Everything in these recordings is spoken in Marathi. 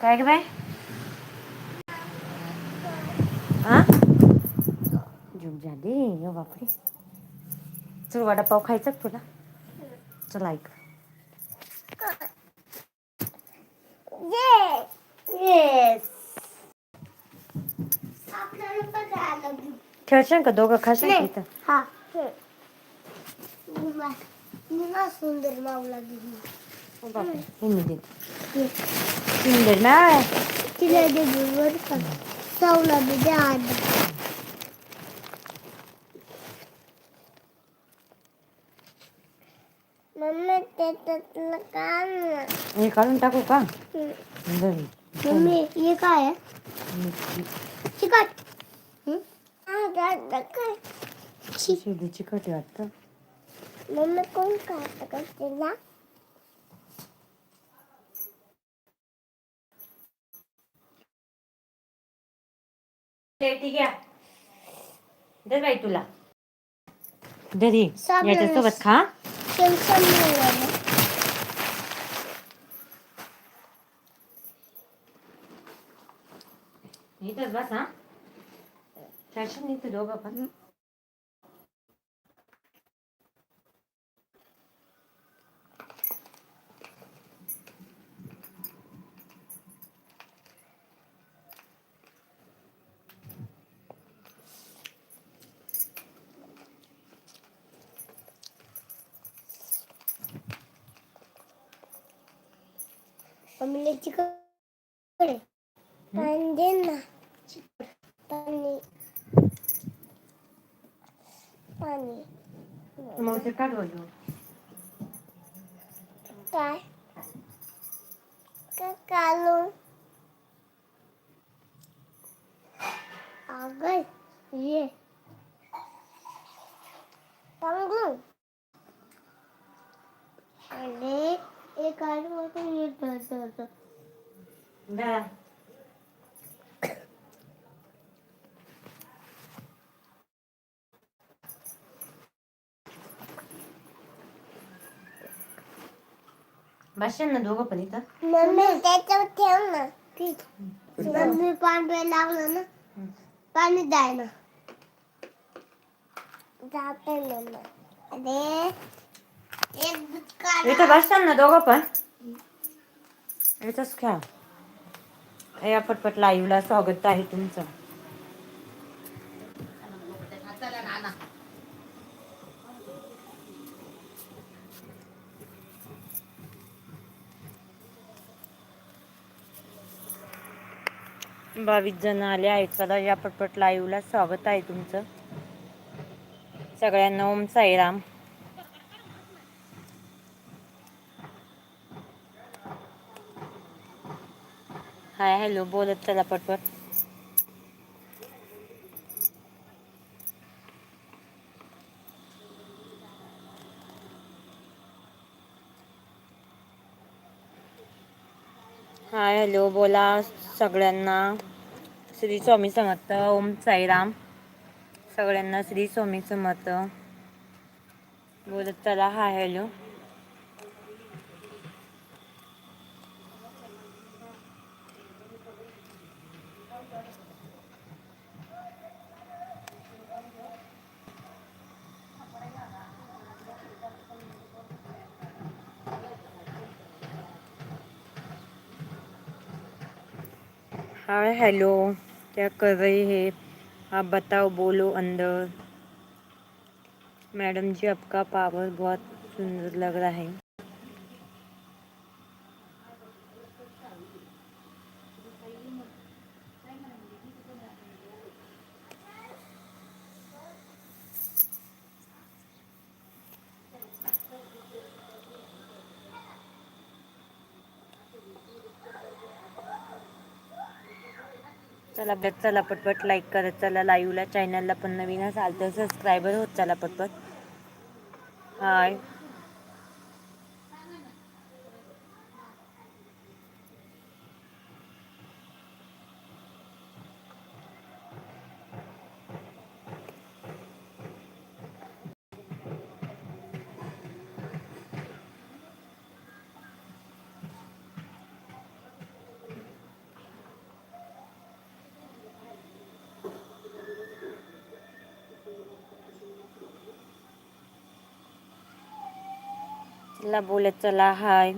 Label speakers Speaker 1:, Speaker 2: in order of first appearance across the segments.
Speaker 1: काय ग बाय झाली? ये बापरे. चल वडापाव खायचा तुला? चल ऐक. येस खेळशाल का? दोघं खाशाल का इथं.
Speaker 2: हा सुंदर मावला दिली
Speaker 1: ओ बापरे हे मी देते सुंदर ना
Speaker 2: तिला दे बरोबर का सावला दे दे आड मम्मी त्याच्यातलं काम ना
Speaker 1: हे काढून टाकू का
Speaker 2: हम्म.
Speaker 1: बरं.
Speaker 2: मम्मी हे काय आहे
Speaker 1: मिरची.
Speaker 2: चिकट हम्म? हा, दादा काय ची
Speaker 1: शिवली चिकट आहे. वाटतं
Speaker 2: मम्मी कोण काय का तिला.
Speaker 1: ठीक आहे दे बाई तुला दरी. याच्यासोबत खा. इथंच बस हा. फॅशन इथं दोघं पण
Speaker 2: मम्मीला चिकट आहे. पाणी दे ना पाणी पाणी
Speaker 1: मग ते काढ बोलू
Speaker 2: काय काय कालू अगं ये सांगू आणि एक आठवड्यात येत होतं
Speaker 1: दा बसशील ना दोघं पण इथं.
Speaker 2: मम्मी. त्याच्यावर ठेव ना. ठीक मम्मी पांढरे लागलं ना. पाणी द्याय ना. जाते मम्मा अरे एक दूध काढा.
Speaker 1: इथं बसताल ना दोघं पण. इथंच खेळा. या पटपट लाईव्हला स्वागत आहे तुमचं. बावीस जण आले आहेत. चला या पटपट लाईव्हला स्वागत आहे तुमचं. सगळ्यांना ओम साईराम. हाय हॅलो बोलत चला पटपट हाय हॅलो बोला सगळ्यांना. श्री स्वामी समर्थ ओम साईराम. सगळ्यांना श्री स्वामी समर्थ. बोलत चला हा हॅलो हाय हेलो. क्या कर रहे है? आप बताओ बोलो अंदर. मैडम जी आपका पावर बहुत सुंदर लग रहा है. चला बघ चला पटपट लाईक करत चला लाईव्हला चॅनलला पण नवीन असाल तर सबस्क्रायबर होत चला पटपट. हाय चला बोलत चला हाय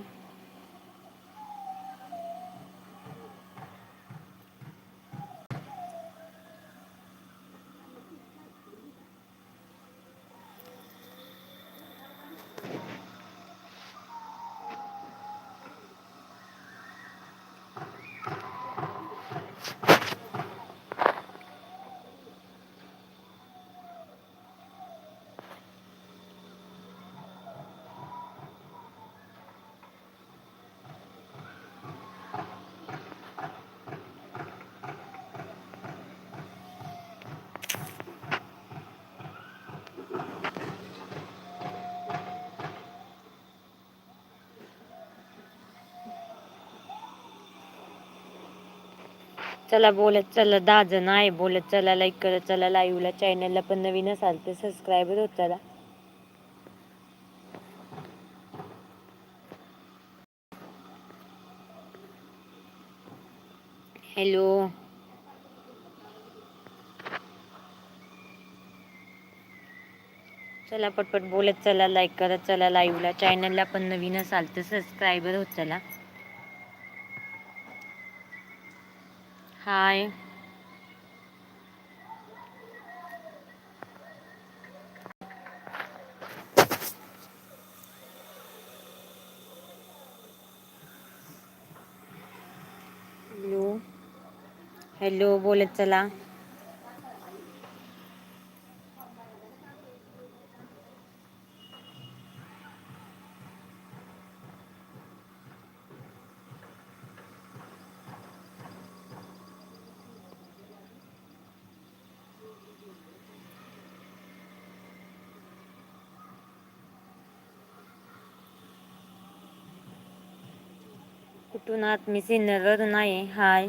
Speaker 1: चला बोलत चला दहा जण आहे बोलत चला लाईक करत चला लाईव्हला चॅनलला पण नवीन असाल तर सबस्क्राईबर होत चला. हॅलो चला पटपट बोलत चला लाईक करत चला लाईव्हला चॅनलला पण नवीन असाल तर सबस्क्राईबर होत चला. हाय हॅलो हॅलो बोलत चला. कुठून आहात मी सिन्नरवरून आहे हाय.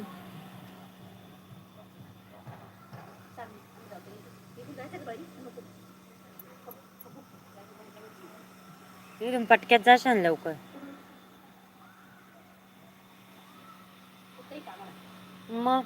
Speaker 1: इथून पटक्यात जाशान लवकर. मग?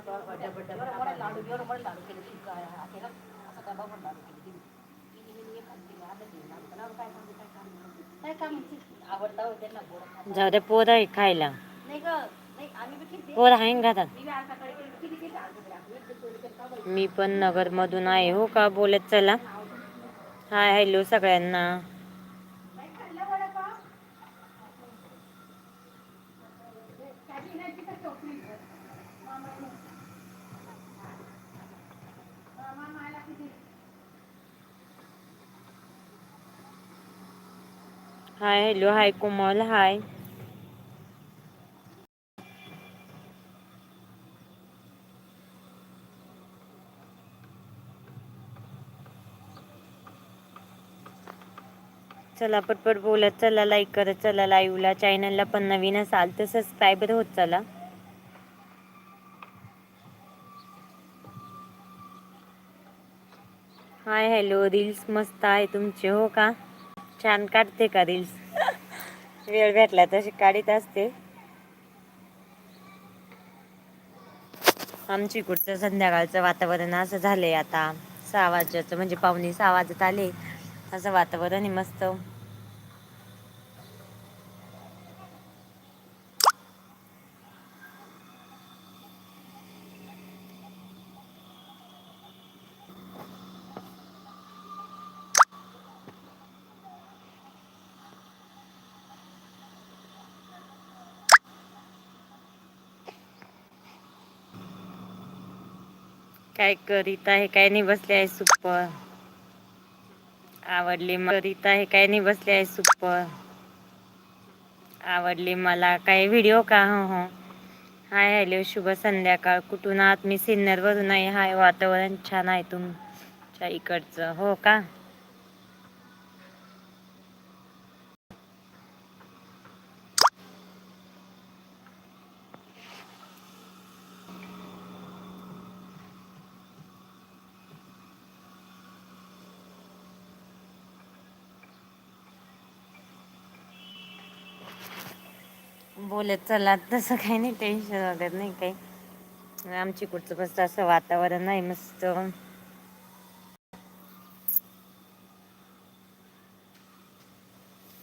Speaker 3: त्यांना तर लाडू लाडू केले ती काय असं लाडू केले काय काम आवडता गोड
Speaker 1: जाऊ दे पोर आहे खायला.
Speaker 3: नाही ग नाही आम्ही बी
Speaker 1: पोर आहे ना घरात
Speaker 3: मी बी अर्धाकडे किती
Speaker 1: मी पण नगरमधून आहे हो का? बोलत चला. हाय हॅलो सगळ्यांना. Hi hello hi Komal hi. चला पटपट बोलत चला लाईक करत चला लाईव्हला चॅनलला पण नवीन असाल तर सबस्क्रायबर होत चला. हाय हॅलो रील्स मस्त आहे तुमचे हो का? छान काढते का रील्स वेळ भेटला तशी काढीत असते. आमची इकडचं संध्याकाळचं वातावरण असं झालंय आता. सहा वाजल्याचं म्हणजे पाहुणे सहा वाजत आले. असं वातावरण आहे मस्त. काय करीत आहे काय नाही बसले आहे सुपर आवडली करीत आहे काय नाही बसले आहे सुपर आवडली मला काय व्हिडिओ का? हो हो. हाय हॅलो शुभ संध्याकाळ. कुठून आहात? मी सिन्नरवरून आहे. हाय वातावरण छान आहे तुमच्या इकडचं. हो का? बोलत चला तसं काही नाही टेन्शन वगैरे नाही काही. आमची कुठचं मस्त असं वातावरण आहे मस्त.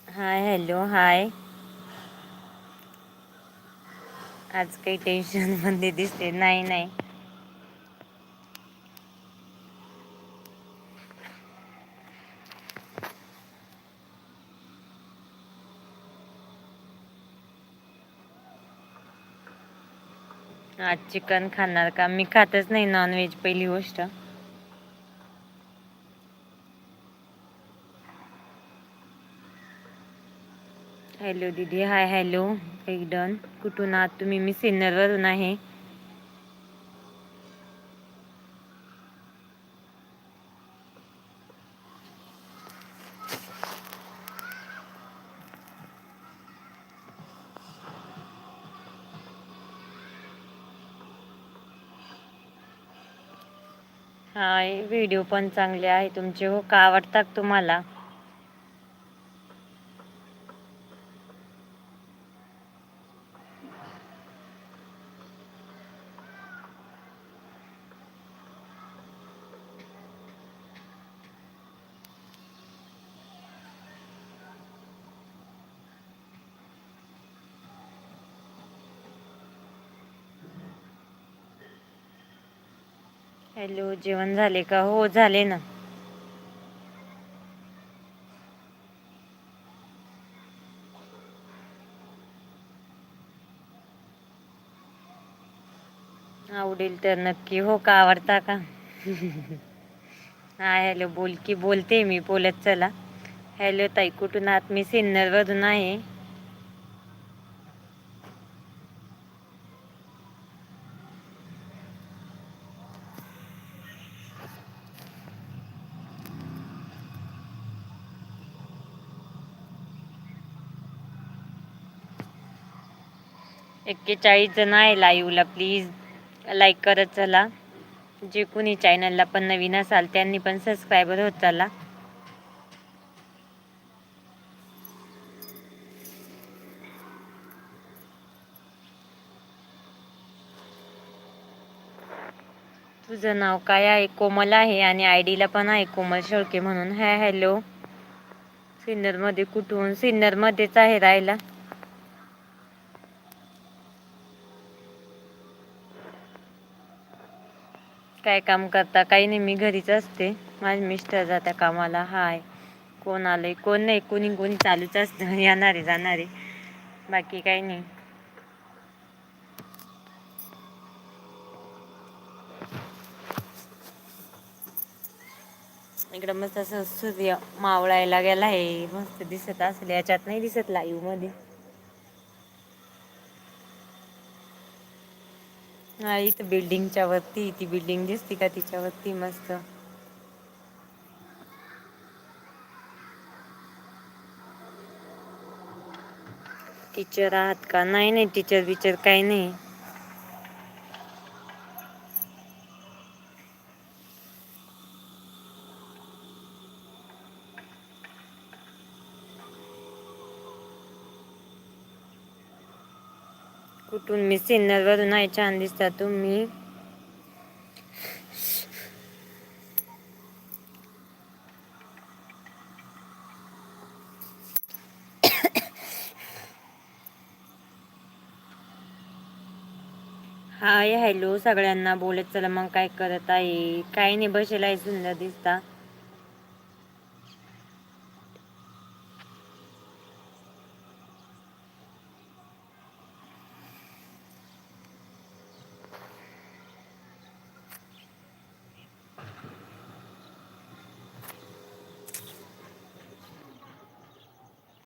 Speaker 1: हाय हॅलो हाय आज काही टेन्शनमध्ये दिसते नाही नाही आज चिकन खाणार का? मी खातच नाही नॉनव्हेज पहिली गोष्ट. हॅलो दीदी. हाय हॅलो एक डन कुठून आहात तुम्ही? मी सिन्नरवरून आहे हाय व्हिडिओ पण चांगले आहे तुमचे. हो का आवडतात तुम्हाला? हॅलो जेवण झाले का? हो झाले ना. आवडेल तर नक्की. हो का आवडता का? हा हॅलो बोल की बोलते मी बोलत चला. हॅलो ताई कुठून आत मी सिन्नरवरून आहे. एक्केचाळीस जण आहे लाईव्हला प्लीज लाईक करत चला. जे कोणी चॅनलला पण नवीन असाल त्यांनी पण सबस्क्रायबर होत चला. तुझं नाव काय आहे? कोमल आहे आणि आय डीला पण आहे कोमल शेळके म्हणून. हाय हॅलो सिन्नरमध्ये कुठून? सिन्नरमध्येच आहे राहायला. काय काम करता? काही नाही मी घरीच असते. माझे मिस्टर जाता कामाला. हाय. कोण आलंय? कोण नाही? कोणी कोणी चालूच असतं. येणारे जाणारे. बाकी काही नाही. इकडं मस्त असं सूर्य मावळायला गेला आहे मस्त दिसत असेल. याच्यात नाही दिसत लाईव्हमध्ये. हा इथं बिल्डिंगच्या वरती ती बिल्डिंग दिसते का तिच्या वरती मस्त. टीचर आहात का? नाही नाही टीचर बिचर काही नाही. तुम्ही सिन्नरवरून आहे छान दिसता तुम्ही हाय हॅलो सगळ्यांना बोलत चला मग काय करत आहे? काही नाही बसेल आहे सुंदर दिसता.